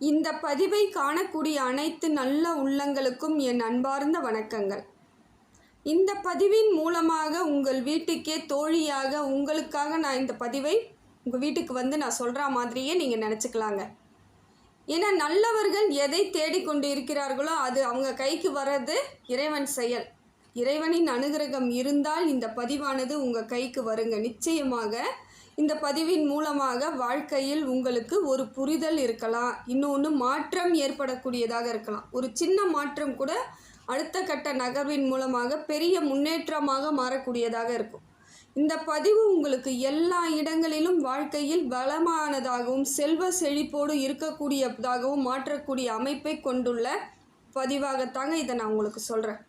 இந்த பதிவை காணக்கூடிய அனைத்து நல்ல உள்ளங்களுக்கும் என் அன்பார்ந்த வணக்கங்கள். இந்த பதிவின் மூலமாக உங்கள் வீட்டுக்கே தோழியாக உங்களுக்காக நான் இந்த பதிவை உங்கள் வீட்டுக்கு வந்து நான் சொல்கிற மாதிரியே நீங்கள் நினச்சிக்கலாங்க. ஏன்னா நல்லவர்கள் எதை தேடிக்கொண்டு இருக்கிறார்களோ அது அவங்க கைக்கு வர்றது இறைவன் செயல். இறைவனின் அனுகிரகம் இருந்தால் இந்த பதிவானது உங்கள் கைக்கு வருங்க. நிச்சயமாக இந்த பதிவின் மூலமாக வாழ்க்கையில் உங்களுக்கு ஒரு புரிதல் இருக்கலாம். இன்னொன்று மாற்றம் ஏற்படக்கூடியதாக இருக்கலாம். ஒரு சின்ன மாற்றம் கூட அடுத்த கட்ட நகர்வின் மூலமாக பெரிய முன்னேற்றமாக மாறக்கூடியதாக இருக்கும். இந்த பதிவு உங்களுக்கு எல்லா இடங்களிலும் வாழ்க்கையில் வளமானதாகவும் செல்வ செழிப்போடு இருக்கக்கூடியதாகவும் மாற்றக்கூடிய அமைப்பை கொண்டுள்ள பதிவாகத்தாங்க இதை நான் உங்களுக்கு சொல்கிறேன்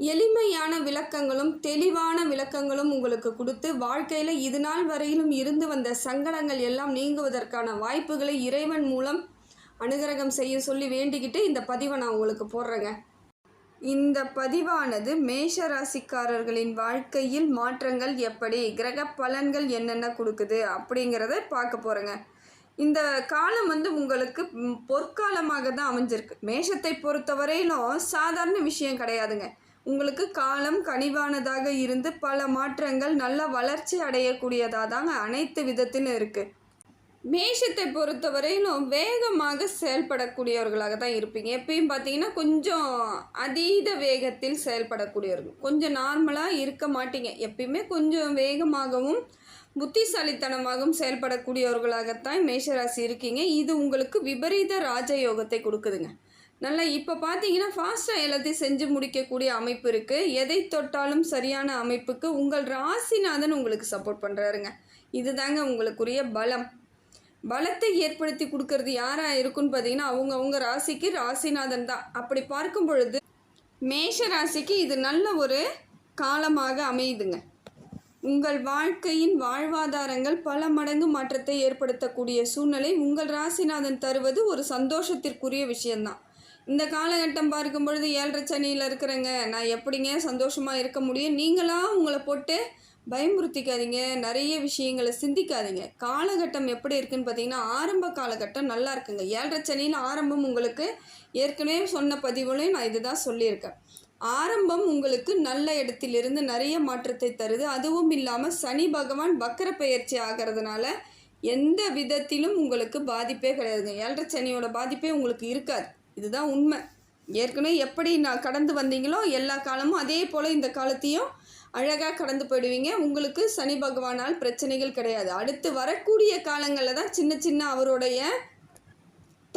எளிமையான விளக்கங்களும் தெளிவான விளக்கங்களும் உங்களுக்கு கொடுத்து வாழ்க்கையில் இது நாள் வரையிலும் இருந்து வந்த சங்கடங்கள் எல்லாம் நீங்குவதற்கான வாய்ப்புகளை இறைவன் மூலம் அனுகிரகம் செய்ய சொல்லி வேண்டிக்கிட்டு இந்த பதிவை நான் உங்களுக்கு போடுறேங்க. இந்த பதிவானது மேஷ ராசிக்காரர்களின் வாழ்க்கையில் மாற்றங்கள் எப்படி கிரக பலன்கள் என்னென்ன கொடுக்குது அப்படிங்கிறத பார்க்க போகிறேங்க இந்த காலம் வந்து உங்களுக்கு பொற்காலமாக தான் அமைஞ்சிருக்கு. மேஷத்தை பொறுத்தவரையிலும் சாதாரண விஷயம் கிடையாதுங்க. உங்களுக்கு காலம் கனிவானதாக இருந்து பல மாற்றங்கள் நல்ல வளர்ச்சி அடையக்கூடியதாக தாங்க அனைத்து விதத்திலும் இருக்குது மேஷத்தை பொறுத்தவரையிலும் வேகமாக செயல்படக்கூடியவர்களாக தான் இருப்பீங்க. எப்பயும் பார்த்தீங்கன்னா கொஞ்சம் அதீத வேகத்தில் செயல்படக்கூடியவர்கள். கொஞ்சம் நார்மலாக இருக்க மாட்டீங்க. எப்பயுமே கொஞ்சம் வேகமாகவும் புத்திசாலித்தனமாகவும் செயல்படக்கூடியவர்களாகத்தான் மேஷராசி இருக்கீங்க. இது உங்களுக்கு விபரீத ராஜயோகத்தை கொடுக்குதுங்க. நல்லா இப்போ பார்த்தீங்கன்னா ஃபாஸ்ட்டாக எல்லாத்தையும் செஞ்சு முடிக்கக்கூடிய அமைப்பு இருக்குது எதை தொட்டாலும் சரியான அமைப்புக்கு உங்கள் ராசிநாதன் உங்களுக்கு சப்போர்ட் பண்ணுறாருங்க இதுதாங்க உங்களுக்குரிய பலம். பலத்தை ஏற்படுத்தி கொடுக்கறது யாராக இருக்குன்னு பார்த்தீங்கன்னா அவங்க அவங்க ராசிக்கு ராசிநாதன் தான். அப்படி பார்க்கும் பொழுது மேஷ ராசிக்கு இது நல்ல ஒரு காலமாக அமையுதுங்க. உங்கள் வாழ்க்கையின் வாழ்வாதாரங்கள் பல மடங்கு மாற்றத்தை ஏற்படுத்தக்கூடிய சூழ்நிலை உங்கள் ராசிநாதன் தருவது ஒரு சந்தோஷத்திற்குரிய விஷயம்தான். இந்த காலகட்டம் பார்க்கும் பொழுது ஏழரை சனியில் இருக்கிறேங்க. நான் எப்படிங்க சந்தோஷமாக இருக்க முடியும்? நீங்களாக உங்களை போட்டு பயமுறுத்திக்காதீங்க. நிறைய விஷயங்களை சிந்திக்காதீங்க. காலகட்டம் எப்படி இருக்குன்னு பார்த்தீங்கன்னா ஆரம்ப காலகட்டம் நல்லா இருக்குங்க. ஏழரை சனியில் ஆரம்பம் உங்களுக்கு ஏற்கனவே சொன்ன பதிவுலையும் நான் இதுதான் சொல்லியிருக்கேன். ஆரம்பம் உங்களுக்கு நல்ல இடத்திலிருந்து நிறைய மாற்றத்தை தருது. அதுவும் இல்லாமல் சனி பகவான் வக்கர பெயர்ச்சி ஆகிறதுனால எந்த விதத்திலும் உங்களுக்கு பாதிப்பே கிடையாதுங்க. ஏழரை சனியோட பாதிப்பே உங்களுக்கு இருக்காது. இதுதான் உண்மை. ஏற்கனவே எப்படி நான் கடந்து வந்தீங்களோ எல்லா காலமும் அதே போல் இந்த காலத்தையும் அழகாக கடந்து போயிடுவீங்க. உங்களுக்கு சனி பகவானால் பிரச்சனைகள் கிடையாது. அடுத்து வரக்கூடிய காலங்களில் தான் சின்ன சின்ன அவருடைய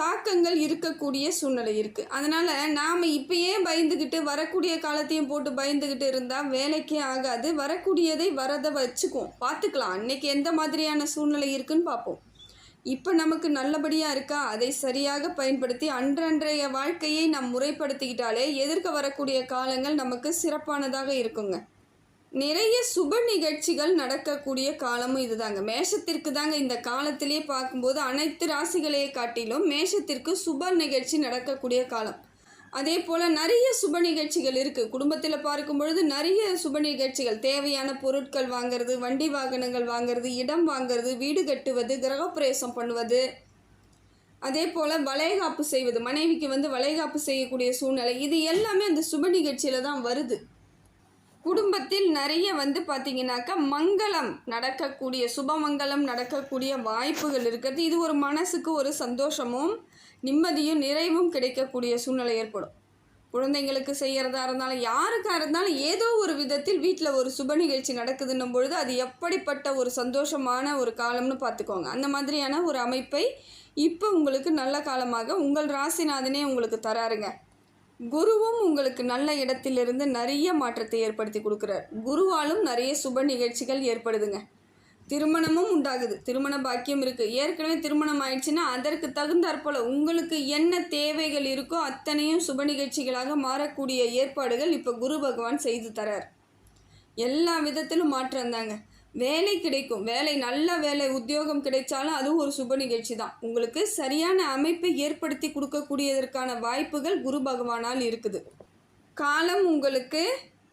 தாக்கங்கள் இருக்கக்கூடிய சூழ்நிலை இருக்குது அதனால் நாம் இப்பயே பயந்துக்கிட்டு வரக்கூடிய காலத்தையும் போட்டு பயந்துக்கிட்டு இருந்தால் வேலைக்கே ஆகாது. வரக்கூடியதை வரதை வச்சுக்குவோம். பார்த்துக்கலாம். அன்னைக்கு எந்த மாதிரியான சூழ்நிலை இருக்குன்னு பார்ப்போம். இப்போ நமக்கு நல்லபடியாக இருக்கா? அதை சரியாக பயன்படுத்தி அன்றன்றைய வாழ்க்கையை நாம் முறைப்படுத்திக்கிட்டாலே எதிர்க்க வரக்கூடிய காலங்கள் நமக்கு சிறப்பானதாக இருக்குங்க. நிறைய சுப நிகழ்ச்சிகள் நடக்கக்கூடிய காலமும் இதுதாங்க. மேஷத்திற்கு தாங்க இந்த காலத்திலேயே பார்க்கும்போது அனைத்து ராசிகளையே காட்டிலும் மேஷத்திற்கு சுப நிகழ்ச்சி நடக்கக்கூடிய காலம். அதே போல் நிறைய சுப நிகழ்ச்சிகள் இருக்குது குடும்பத்தில் பார்க்கும் பொழுது நிறைய சுப நிகழ்ச்சிகள். தேவையான பொருட்கள் வாங்குறது வண்டி வாகனங்கள் வாங்குறது இடம் வாங்குறது வீடு கட்டுவது கிரகப்பிரவேசம் பண்ணுவது. அதே போல் வளைகாப்பு செய்வது. மனைவிக்கு வந்து வளைகாப்பு செய்யக்கூடிய சூழ்நிலை. இது எல்லாமே அந்த சுப நிகழ்ச்சியில் தான் வருது. குடும்பத்தில் நிறைய வந்து பார்த்தீங்கன்னாக்கா மங்களம் நடக்கக்கூடிய சுபமங்கலம் நடக்கக்கூடிய வாய்ப்புகள் இருக்கிறது இது ஒரு மனசுக்கு ஒரு சந்தோஷமும் நிம்மதியும் நிறைவும் கிடைக்கக்கூடிய சூழ்நிலை ஏற்படும். குழந்தைங்களுக்கு செய்கிறதா இருந்தாலும் யாருக்காக இருந்தாலும் ஏதோ ஒரு விதத்தில் வீட்டில் ஒரு சுப நிகழ்ச்சி நடக்குதுன்னும் பொழுது அது எப்படிப்பட்ட ஒரு சந்தோஷமான ஒரு காலம்னு பார்த்துக்கோங்க. அந்த மாதிரியான ஒரு அமைப்பை இப்போ உங்களுக்கு நல்ல காலமாக உங்கள் ராசிநாதனே உங்களுக்கு தராருங்க. குருவும் உங்களுக்கு நல்ல இடத்திலிருந்து நிறைய மாற்றத்தை ஏற்படுத்தி கொடுக்குறார். குருவாலும் நிறைய சுப நிகழ்ச்சிகள் ஏற்படுதுங்க. திருமணமும் உண்டாகுது. திருமண பாக்கியம் இருக்குது ஏற்கனவே திருமணம் ஆயிடுச்சுன்னா அதற்கு தகுந்தாற்போல் உங்களுக்கு என்ன தேவைகள் இருக்கோ அத்தனையும் சுப நிகழ்ச்சிகளாக மாறக்கூடிய ஏற்பாடுகள் இப்போ குரு பகவான் செய்து தரார். எல்லா விதத்திலும் மாற்றம் தாங்க. வேலை கிடைக்கும். வேலை நல்ல வேலை உத்தியோகம் கிடைச்சாலும் அதுவும் ஒரு சுப நிகழ்ச்சி தான். உங்களுக்கு சரியான அமைப்பை ஏற்படுத்தி கொடுக்கக்கூடியதற்கான வாய்ப்புகள் குரு பகவானால் இருக்குது. காலம் உங்களுக்கு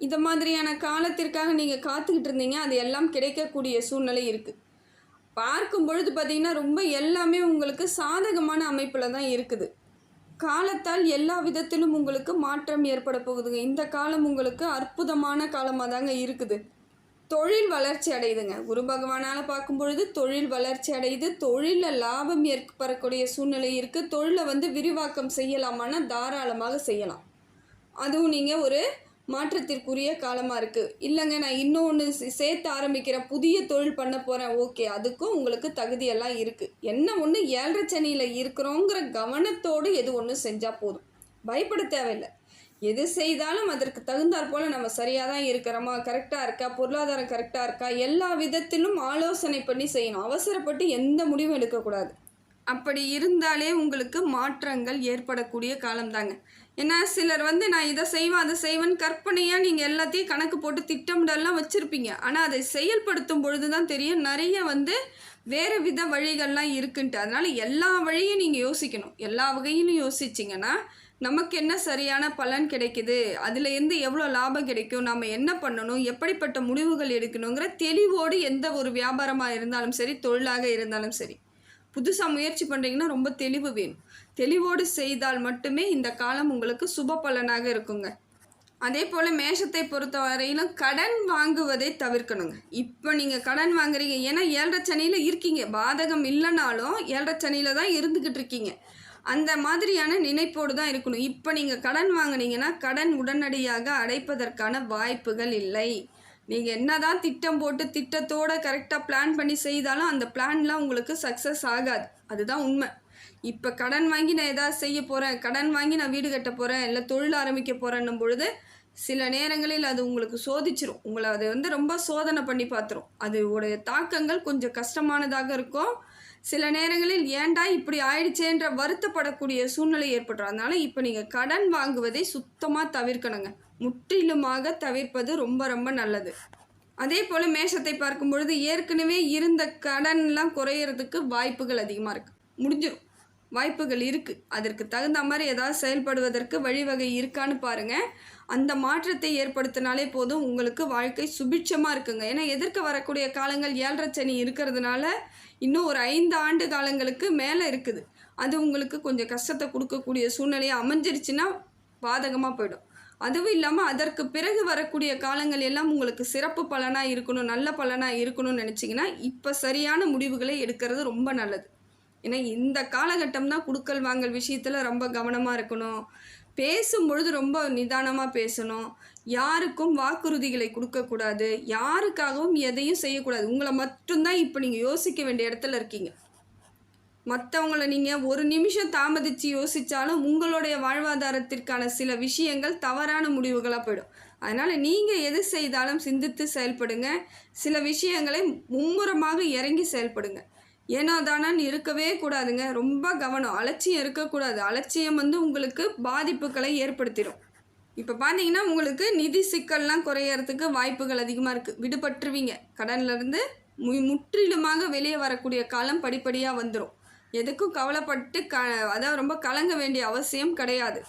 இந்த மாதிரியான காலத்திற்காக நீங்கள் காத்துக்கிட்டு இருந்தீங்க. அது எல்லாம் கிடைக்கக்கூடிய சூழ்நிலை இருக்குது பார்க்கும் பொழுது பார்த்தீங்கன்னா ரொம்ப எல்லாமே உங்களுக்கு சாதகமான அமைப்பில் தான் இருக்குது. காலத்தால் எல்லா விதத்திலும் உங்களுக்கு மாற்றம் ஏற்பட போகுதுங்க. இந்த காலம் உங்களுக்கு அற்புதமான காலமாக தாங்க இருக்குது. தொழில் வளர்ச்சி அடையுதுங்க. குரு பகவானால் பார்க்கும் பொழுது தொழில் வளர்ச்சி அடையுது. தொழிலில் லாபம் ஏற்படக்கூடிய சூழ்நிலை இருக்குது தொழிலை வந்து விரிவாக்கம் செய்யலாமான்னா தாராளமாக செய்யலாம். அதுவும் நீங்கள் ஒரு மாற்றத்திற்குரிய காலமாக இருக்குது இல்லைங்க நான் இன்னொன்று சேர்த்து ஆரம்பிக்கிறேன் புதிய தொழில் பண்ண போகிறேன் ஓகே அதுக்கும் உங்களுக்கு தகுதியெல்லாம் இருக்குது என்ன ஒன்று ஏழரை சனியில் இருக்கிறோங்கிற கவனத்தோடு எது ஒன்று செஞ்சால் போதும். பயப்பட தேவையில்லை. எது செய்தாலும் அதற்கு தகுந்தாற் போல் நம்ம சரியாக தான் இருக்கிறோமா? கரெக்டாக இருக்கா? பொருளாதாரம் கரெக்டாக இருக்கா? எல்லா விதத்திலும் ஆலோசனை பண்ணி செய்யணும். அவசரப்பட்டு எந்த முடிவும் எடுக்கக்கூடாது. அப்படி இருந்தாலே உங்களுக்கு மாற்றங்கள் ஏற்படக்கூடிய காலம்தாங்க. ஏன்னா சிலர் வந்து நான் இதை செய்வேன் அதை செய்வேன் கற்பனையாக நீங்கள் எல்லாத்தையும் கணக்கு போட்டு திட்டமிடலாம் வச்சுருப்பீங்க. ஆனால் அதை செயல்படுத்தும் பொழுது தான் தெரியும் நிறைய வந்து வேறு வித வழிகள்லாம் இருக்குன்ட்டு. அதனால் எல்லா வழியும் நீங்கள் யோசிக்கணும். எல்லா வகையிலும் யோசிச்சிங்கன்னா நமக்கு என்ன சரியான பலன் கிடைக்குது? அதில் இருந்து எவ்வளோ லாபம் கிடைக்கும்? நம்ம என்ன பண்ணணும்? எப்படிப்பட்ட முடிவுகள் எடுக்கணுங்கிற தெளிவோடு எந்த ஒரு வியாபாரமாக இருந்தாலும் சரி தொழிலாக இருந்தாலும் சரி. புதுசாக முயற்சி பண்ணுறீங்கன்னா ரொம்ப தெளிவு வேணும். தெளிவோடு செய்தால் மட்டுமே இந்த காலம் உங்களுக்கு சுப பலனாக இருக்குங்க. அதே போல் மேஷத்தை பொறுத்த வரையிலும் கடன் வாங்குவதை தவிர்க்கணுங்க. இப்போ நீங்கள் கடன் வாங்குறீங்க. ஏன்னா ஏழரை சனியில் இருக்கீங்க. பாதகம் இல்லைனாலும் ஏழரை சனியில் தான் இருந்துக்கிட்டு இருக்கீங்க. அந்த மாதிரியான நினைப்போடு தான் இருக்கணும். இப்போ நீங்கள் கடன் வாங்குனீங்கன்னா கடன் உடனடியாக அடைப்பதற்கான வாய்ப்புகள் இல்லை. நீங்கள் என்ன தான் திட்டம் போட்டு திட்டத்தோடு கரெக்டாக பிளான் பண்ணி செய்தாலும் அந்த பிளான்லாம் உங்களுக்கு சக்ஸஸ் ஆகாது. அதுதான் உண்மை. இப்போ கடன் வாங்கி நான் எதாவது செய்ய போகிறேன் கடன் வாங்கி நான் வீடு கட்ட போகிறேன் இல்லை தொழில் ஆரம்பிக்க போகிறேன்னும் பொழுது சில நேரங்களில் அது உங்களுக்கு சோதிச்சிரும். உங்களை அது வந்து ரொம்ப சோதனை பண்ணி பார்த்துரும். அது உடைய தாக்கங்கள் கொஞ்சம் கஷ்டமானதாக இருக்கும். சில நேரங்களில் ஏன்டா இப்படி ஆயிடுச்சேன்ற வருத்தப்படக்கூடிய சூழ்நிலை ஏற்பட்டுரும். அதனால் இப்போ நீங்கள் கடன் வாங்குவதை சுத்தமாக தவிர்க்கணுங்க. முற்றிலுமாக தவிர்ப்பது ரொம்ப ரொம்ப நல்லது. அதே போல் மேஷத்தை பார்க்கும் பொழுது ஏற்கனவே இருந்த கடன்லாம் குறையிறதுக்கு வாய்ப்புகள் அதிகமாக இருக்குது முடிஞ்சிடும் வாய்ப்புகள் இருக்குது அதற்கு தகுந்த மாதிரி ஏதாவது செயல்படுவதற்கு வழிவகை இருக்கான்னு பாருங்கள் அந்த மாற்றத்தை ஏற்படுத்தினாலே போதும் உங்களுக்கு வாழ்க்கை சுபிட்சமாக இருக்குங்க. ஏன்னா எதிர்க்க வரக்கூடிய காலங்கள் ஏழரை சனி இருக்கிறதுனால இன்னும் ஒரு ஐந்து ஆண்டு காலங்களுக்கு மேலே இருக்குது. அது உங்களுக்கு கொஞ்சம் கஷ்டத்தை கொடுக்கக்கூடிய சூழ்நிலையை அமைஞ்சிருச்சுன்னா பாதகமாக போயிடும். அதுவும் இல்லாமல் அதற்கு பிறகு வரக்கூடிய காலங்கள் எல்லாம் உங்களுக்கு சிறப்பு பலனாக இருக்கணும் நல்ல பலனாக இருக்கணும்னு நினச்சிங்கன்னா இப்போ சரியான முடிவுகளை எடுக்கிறது ரொம்ப நல்லது. ஏன்னா இந்த காலகட்டம் தான் குடுக்கல் வாங்கல் விஷயத்தில் ரொம்ப கவனமாக இருக்கணும். பேசும் பொழுது ரொம்ப நிதானமாக பேசணும். யாருக்கும் வாக்குறுதிகளை கொடுக்கக்கூடாது யாருக்காகவும் எதையும் செய்யக்கூடாது. உங்களை மட்டும்தான் இப்போ நீங்கள் யோசிக்க வேண்டிய இடத்துல இருக்கீங்க. மற்றவங்கள நீங்கள் ஒரு நிமிஷம் தாமதித்து யோசித்தாலும் உங்களுடைய வாழ்வாதாரத்திற்கான சில விஷயங்கள் தவறான முடிவுகளாக போயிடும். அதனால் நீங்கள் எது செய்தாலும் சிந்தித்து செயல்படுங்க. சில விஷயங்களை மும்முரமாக இறங்கி செயல்படுங்க. ஏனோ தானான்னு இருக்கவே கூடாதுங்க. ரொம்ப கவனம். அலட்சியம் இருக்கக்கூடாது. அலட்சியம் வந்து உங்களுக்கு பாதிப்புகளை ஏற்படுத்திடும். இப்போ பார்த்தீங்கன்னா உங்களுக்கு நிதி சிக்கல்லாம் குறையறதுக்கு வாய்ப்புகள் அதிகமாக இருக்குது விடுபட்டுருவீங்க. கடன்லேருந்து மு முற்றிலுமாக வெளியே வரக்கூடிய காலம் படிப்படியாக வந்துடும் எதுக்கும் கவலைப்பட்டு க அதாவது ரொம்ப கலங்க வேண்டிய அவசியம் கிடையாது.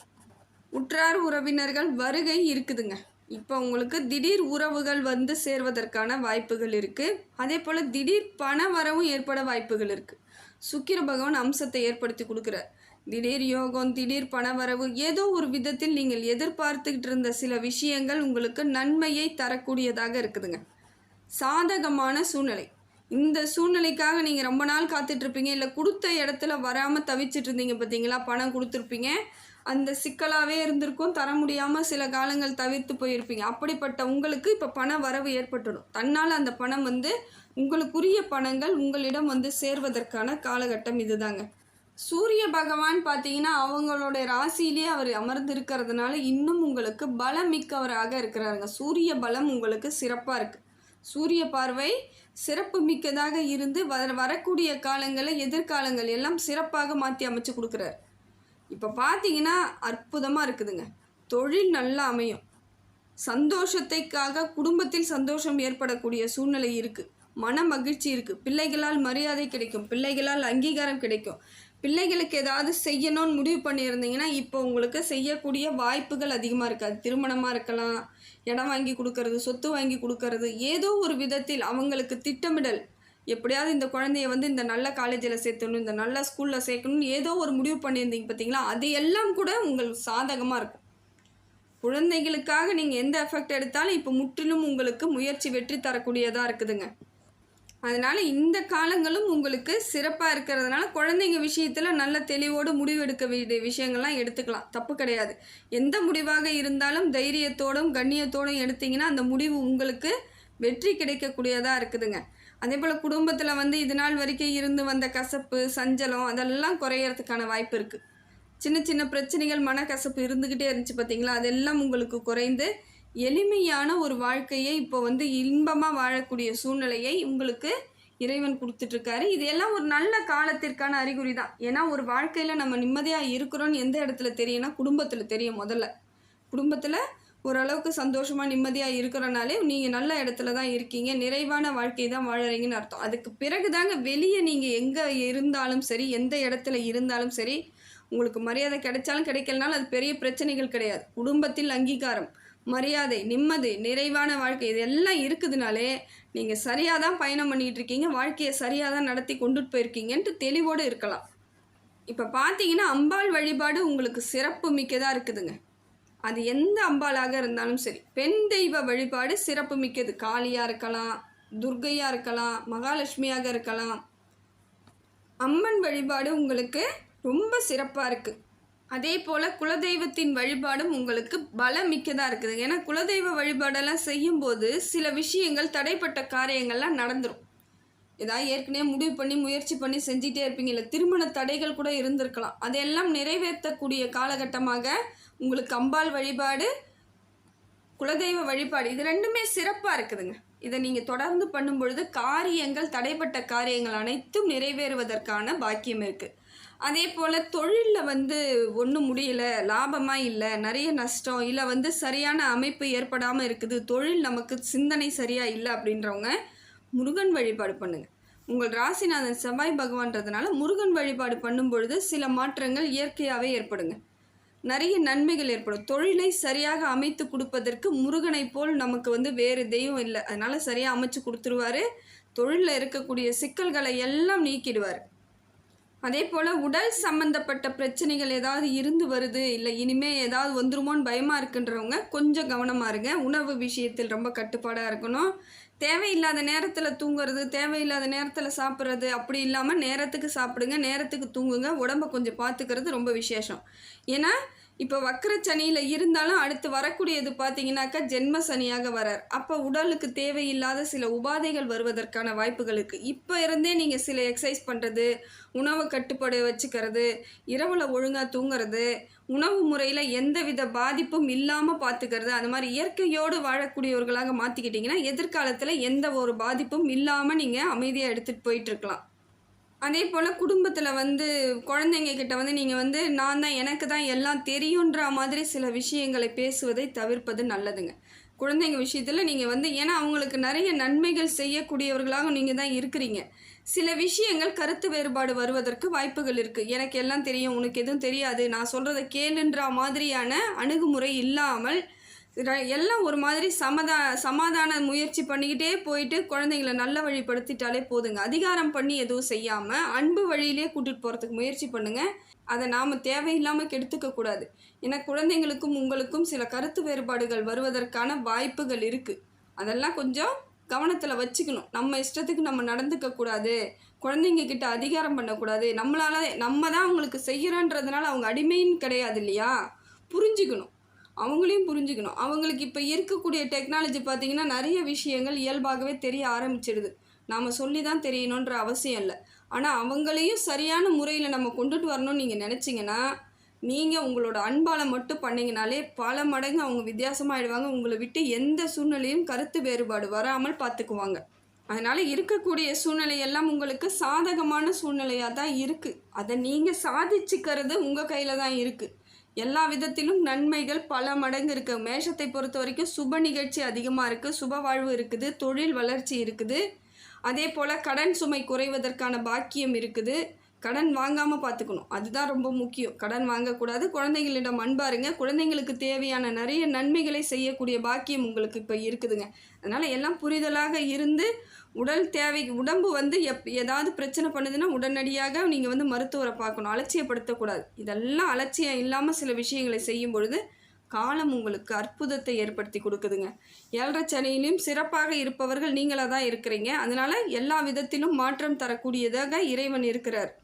உற்றார் உறவினர்கள் வருகை இருக்குதுங்க. இப்போ உங்களுக்கு திடீர் உறவுகள் வந்து சேர்வதற்கான வாய்ப்புகள் இருக்குது அதே போல் திடீர் பண வரவும் ஏற்பட வாய்ப்புகள் இருக்குது சுக்கிர பகவான் அம்சத்தை ஏற்படுத்தி கொடுக்குறார். திடீர் யோகம் திடீர் பணவரவு ஏதோ ஒரு விதத்தில் நீங்கள் எதிர்பார்த்துக்கிட்டு இருந்த சில விஷயங்கள் உங்களுக்கு நன்மையை தரக்கூடியதாக இருக்குதுங்க. சாதகமான சூழ்நிலை. இந்த சூழ்நிலைக்காக நீங்கள் ரொம்ப நாள் காத்துட்ருப்பீங்க இல்லை கொடுத்த இடத்துல வராமல் தவிச்சிட்டு இருந்தீங்க பார்த்தீங்களா பணம் கொடுத்துருப்பீங்க. அந்த சிக்கலாகவே இருந்திருக்கும். தர முடியாமல் சில காலங்கள் தவிர்த்து போயிருப்பீங்க. அப்படிப்பட்ட உங்களுக்கு இப்போ பண வரவு ஏற்பட்டுடும். தன்னால் அந்த பணம் வந்து உங்களுக்குரிய பணங்கள் உங்களிடம் வந்து சேர்வதற்கான காலகட்டம் இதுதாங்க. சூரிய பகவான் பார்த்தீங்கன்னா அவங்களுடைய ராசியிலேயே அவர் அமர்ந்து இருக்கிறதுனால இன்னும் உங்களுக்கு பலம் மிக்கவராக இருக்கிறாருங்க. சூரிய பலம் உங்களுக்கு சிறப்பாக இருக்குது சூரிய பார்வை சிறப்பு மிக்கதாக இருந்து வர வரக்கூடிய காலங்களை எதிர்காலங்கள் எல்லாம் சிறப்பாக மாற்றி அமைச்சு கொடுக்குறாரு. இப்போ பார்த்தீங்கன்னா அற்புதமாக இருக்குதுங்க. தொழில் நல்லா அமையும். சந்தோஷத்தைக்காக குடும்பத்தில் சந்தோஷம் ஏற்படக்கூடிய சூழ்நிலை இருக்குது மன மகிழ்ச்சி இருக்குது பிள்ளைகளால் மரியாதை கிடைக்கும். பிள்ளைகளால் அங்கீகாரம் கிடைக்கும். பிள்ளைகளுக்கு ஏதாவது செய்யணும்னு முடிவு பண்ணியிருந்தீங்கன்னா இப்போ உங்களுக்கு செய்யக்கூடிய வாய்ப்புகள் அதிகமாக இருக்காது திருமணமாக இருக்கலாம் இடம் வாங்கி கொடுக்கறது சொத்து வாங்கி கொடுக்கறது ஏதோ ஒரு விதத்தில் அவங்களுக்கு திட்டமிடல். எப்படியாவது இந்த குழந்தைய வந்து இந்த நல்ல காலேஜில் சேர்த்தணும் இந்த நல்ல ஸ்கூலில் சேர்க்கணும்னு ஏதோ ஒரு முடிவு பண்ணியிருந்தீங்க பார்த்தீங்களா? அது எல்லாம் கூட உங்களுக்கு சாதகமாக இருக்கும். குழந்தைகளுக்காக நீங்கள் எந்த எஃபெக்ட் எடுத்தாலும் இப்போ முற்றிலும் உங்களுக்கு முயற்சி வெற்றி தரக்கூடியதாக இருக்குதுங்க. அதனால் இந்த காலங்களும் உங்களுக்கு சிறப்பாக இருக்கிறதுனால குழந்தைங்க விஷயத்தில் நல்ல தெளிவோடு முடிவெடுக்க வேண்டிய விஷயங்கள்லாம் எடுத்துக்கலாம். தப்பு கிடையாது. எந்த முடிவாக இருந்தாலும் தைரியத்தோடும் கண்ணியத்தோடும் எடுத்தீங்கன்னா அந்த முடிவு உங்களுக்கு வெற்றி கிடைக்கக்கூடியதாக இருக்குதுங்க. அதே போல் குடும்பத்தில் வந்து இது நாள் வரைக்கும் இருந்து வந்த கசப்பு சஞ்சலம் அதெல்லாம் குறையறதுக்கான வாய்ப்பு இருக்குது சின்ன சின்ன பிரச்சனைகள் மனக்கசப்பு இருந்துக்கிட்டே இருந்துச்சு பார்த்தீங்களா அதெல்லாம் உங்களுக்கு குறைந்து எளிமையான ஒரு வாழ்க்கையை இப்போ வந்து இன்பமாக வாழக்கூடிய சூழ்நிலையை உங்களுக்கு இறைவன் கொடுத்துட்ருக்காரு. இது எல்லாம் ஒரு நல்ல காலத்திற்கான அறிகுறி தான். ஏன்னா ஒரு வாழ்க்கையில் நம்ம நிம்மதியாக இருக்கிறோன்னு எந்த இடத்துல தெரியும்னா குடும்பத்தில் தெரியும் முதல்ல. குடும்பத்தில் ஓரளவுக்கு சந்தோஷமாக நிம்மதியாக இருக்கிறனாலே நீங்கள் நல்ல இடத்துல தான் இருக்கீங்க. நிறைவான வாழ்க்கை தான் வாழறீங்கன்னு அர்த்தம். அதுக்கு பிறகு தாங்க வெளியே நீங்கள் எங்கே இருந்தாலும் சரி எந்த இடத்துல இருந்தாலும் சரி உங்களுக்கு மரியாதை கிடைச்சாலும் கிடைக்கலனாலும் அது பெரிய பிரச்சனைகள் கிடையாது. குடும்பத்தில் அங்கீகாரம். மரியாதை நிம்மதி நிறைவான வாழ்க்கை இது எல்லாம் இருக்குதுனாலே நீங்கள் சரியாக தான் பயணம் பண்ணிகிட்டு இருக்கீங்க வாழ்க்கையை சரியாக தான் நடத்தி கொண்டுட்டு போயிருக்கீங்கன்ட்டு தெளிவோடு இருக்கலாம். இப்போ பார்த்தீங்கன்னா அம்பாள் வழிபாடு உங்களுக்கு சிறப்பு மிக்கதாக இருக்குதுங்க. அது எந்த அம்பாளாக இருந்தாலும் சரி பெண் தெய்வ வழிபாடு சிறப்பு மிக்கது. காளியாக இருக்கலாம் துர்க்கையாக இருக்கலாம் மகாலட்சுமியாக இருக்கலாம். அம்மன் வழிபாடு உங்களுக்கு ரொம்ப சிறப்பாக இருக்குது அதே போல் குலதெய்வத்தின் வழிபாடும் உங்களுக்கு பலம் மிக்கதாக இருக்குது. ஏன்னா குலதெய்வ வழிபாடெல்லாம் செய்யும்போது சில விஷயங்கள் தடைப்பட்ட காரியங்கள்லாம் நடந்துடும் ஏதாவது ஏற்கனவே முடிவு பண்ணி முயற்சி பண்ணி செஞ்சிட்டே இருப்பீங்க. இல்லை திருமண தடைகள் கூட இருந்திருக்கலாம். அதையெல்லாம் நிறைவேற்றக்கூடிய காலகட்டமாக உங்களுக்கு அம்பாள் வழிபாடு குலதெய்வ வழிபாடு இது ரெண்டுமே சிறப்பாக இருக்குதுங்க. இதை நீங்கள் தொடர்ந்து பண்ணும் பொழுது காரியங்கள் தடைப்பட்ட காரியங்கள் அனைத்தும் நிறைவேறுவதற்கான பாக்கியம் இருக்குது அதே போல் தொழிலில் வந்து ஒன்றும் முடியல லாபமாக இல்லை நிறைய நஷ்டம் இல்லை வந்து சரியான அமைப்பு ஏற்படாமல் இருக்குது தொழில் நமக்கு சிந்தனை சரியாக இல்லை அப்படின்றவங்க முருகன் வழிபாடு பண்ணுங்கள் உங்கள் ராசிநாதன் செவ்வாய் பகவான்றதுனால முருகன் வழிபாடு பண்ணும் பொழுது சில மாற்றங்கள் இயற்கையாகவே ஏற்படுங்க. நிறைய நன்மைகள் ஏற்படும். தொழிலை சரியாக அமைத்து கொடுப்பதற்கு முருகனை போல் நமக்கு வந்து வேறு தெய்வம் இல்லை. அதனால் சரியாக அமைச்சு கொடுத்துருவாரு. தொழிலில் இருக்கக்கூடிய சிக்கல்களை எல்லாம் நீக்கிடுவார். அதே போல் உடல் சம்மந்தப்பட்ட பிரச்சனைகள் ஏதாவது இருந்து வருது இல்லை இனிமேல் ஏதாவது வந்துருமோன்னு பயமாக இருக்குன்றவங்க கொஞ்சம் கவனமாக இருங்க. உணவு விஷயத்தில் ரொம்ப கட்டுப்பாடாக இருக்கணும். தேவையில்லாத நேரத்தில் தூங்குறது தேவையில்லாத நேரத்தில் சாப்பிட்றது அப்படி இல்லாமல் நேரத்துக்கு சாப்பிடுங்க நேரத்துக்கு தூங்குங்க உடம்பை கொஞ்சம் பார்த்துக்கிறது ரொம்ப விசேஷம். ஏன்னா இப்போ வக்கர சனியில் இருந்தாலும் அடுத்து வரக்கூடியது பார்த்தீங்கன்னாக்கா ஜென்ம சனியாக வரார். அப்போ உடலுக்கு தேவையில்லாத சில உபாதைகள் வருவதற்கான வாய்ப்புகள் இருக்குது இப்போ இருந்தே நீங்கள் சில எக்ஸசைஸ் பண்ணுறது உணவு கட்டுப்பாடு வச்சுக்கிறது இரவில் ஒழுங்காக தூங்குறது உணவு முறையில் எந்தவித பாதிப்பும் இல்லாமல் பார்த்துக்கிறது அந்த மாதிரி இயற்கையோடு வாழக்கூடியவர்களாக மாற்றிக்கிட்டிங்கன்னா எதிர்காலத்தில் எந்த ஒரு பாதிப்பும் இல்லாமல் நீங்கள் அமைதியாக எடுத்துகிட்டு போயிட்டுருக்கலாம் அதே போல் குடும்பத்தில் வந்து குழந்தைங்க கிட்ட வந்து நீங்கள் வந்து நான் தான் எனக்கு தான் எல்லாம் தெரியுன்ற மாதிரி சில விஷயங்களை பேசுவதை தவிர்ப்பது நல்லதுங்க. குழந்தைங்க விஷயத்தில் நீங்கள் வந்து ஏன்னா அவங்களுக்கு நிறைய நன்மைகள் செய்யக்கூடியவர்களாக நீங்கள் தான் இருக்கிறீங்க. சில விஷயங்கள் கருத்து வேறுபாடு வருவதற்கு வாய்ப்புகள் இருக்குது எனக்கு எல்லாம் தெரியும் உனக்கு எதுவும் தெரியாது நான் சொல்கிறத கேளுன்ற மாதிரியான அணுகுமுறை இல்லாமல் எல்லாம் ஒரு மாதிரி சமதா சமாதான முயற்சி பண்ணிக்கிட்டே போயிட்டு குழந்தைங்கள நல்ல வழிப்படுத்திட்டாலே போதுங்க. அதிகாரம் பண்ணி எதுவும் செய்யாமல் அன்பு வழியிலே கூட்டிகிட்டு போகிறதுக்கு முயற்சி பண்ணுங்கள் அதை நாம் தேவையில்லாமல் கெடுத்துக்கக்கூடாது ஏன்னா குழந்தைங்களுக்கும் உங்களுக்கும் சில கருத்து வேறுபாடுகள் வருவதற்கான வாய்ப்புகள் இருக்குது அதெல்லாம் கொஞ்சம் கவனத்தில் வச்சுக்கணும். நம்ம இஷ்டத்துக்கு நம்ம நடந்துக்கக்கூடாது குழந்தைங்க கிட்ட அதிகாரம் பண்ணக்கூடாது. நம்மளால நம்ம தான் அவங்களுக்கு செய்கிறோன்றதுனால அவங்க அடிமைன்னு கிடையாது இல்லையா? புரிஞ்சுக்கணும். அவங்களையும் புரிஞ்சுக்கணும். அவங்களுக்கு இப்போ இருக்கக்கூடிய டெக்னாலஜி பார்த்திங்கன்னா நிறைய விஷயங்கள் இயல்பாகவே தெரிய ஆரம்பிச்சிடுது நாம் சொல்லி தான் தெரியணுன்ற அவசியம் இல்லை. ஆனால் அவங்களையும் சரியான முறையில் நம்ம கொண்டுட்டு வரணும்னு நீங்கள் நினச்சிங்கன்னா நீங்கள் உங்களோட அன்பால் மட்டும் பண்ணிங்கனாலே பல மடங்கு அவங்க வித்தியாசமாகிடுவாங்க உங்களை விட்டு எந்த சூழ்நிலையும் கருத்து வேறுபாடு வராமல் பார்த்துக்குவாங்க அதனால் இருக்கக்கூடிய சூழ்நிலையெல்லாம் உங்களுக்கு சாதகமான சூழ்நிலையாக தான் இருக்குது அதை நீங்கள் சாதிச்சுக்கிறது உங்கள் கையில் தான் இருக்குது எல்லா விதத்திலும் நன்மைகள் பல மடங்கு இருக்குது மேஷத்தை பொறுத்த வரைக்கும் சுப நிகழ்ச்சி அதிகமாக இருக்குது சுப வாழ்வு இருக்குது. தொழில் வளர்ச்சி இருக்குது. அதே போல் கடன் சுமை குறைவதற்கான பாக்கியம் இருக்குது. கடன் வாங்காமல் பார்த்துக்கணும் அதுதான் ரொம்ப முக்கியம். கடன் வாங்கக்கூடாது. குழந்தைங்களிடம் அன்பாருங்க குழந்தைங்களுக்கு தேவையான நிறைய நன்மைகளை செய்யக்கூடிய பாக்கியம் உங்களுக்கு இப்போ இருக்குதுங்க. அதனால் எல்லாம் புரிதலாக இருந்து உடல் தேவை உடம்பு வந்து எப் ஏதாவது பிரச்சனை பண்ணுதுன்னா உடனடியாக நீங்கள் வந்து மருத்துவரை பார்க்கணும். அலட்சியப்படுத்தக்கூடாது. இதெல்லாம் அலட்சியம் இல்லாமல் சில விஷயங்களை செய்யும் பொழுது காலம் உங்களுக்கு அற்புதத்தை ஏற்படுத்தி கொடுக்குதுங்க. ஏழரை சனியிலும் சிறப்பாக இருப்பவர்கள் நீங்களாக தான் இருக்கிறீங்க. அதனால் எல்லா விதத்திலும் மாற்றம் தரக்கூடியதாக இறைவன் இருக்கிறார்.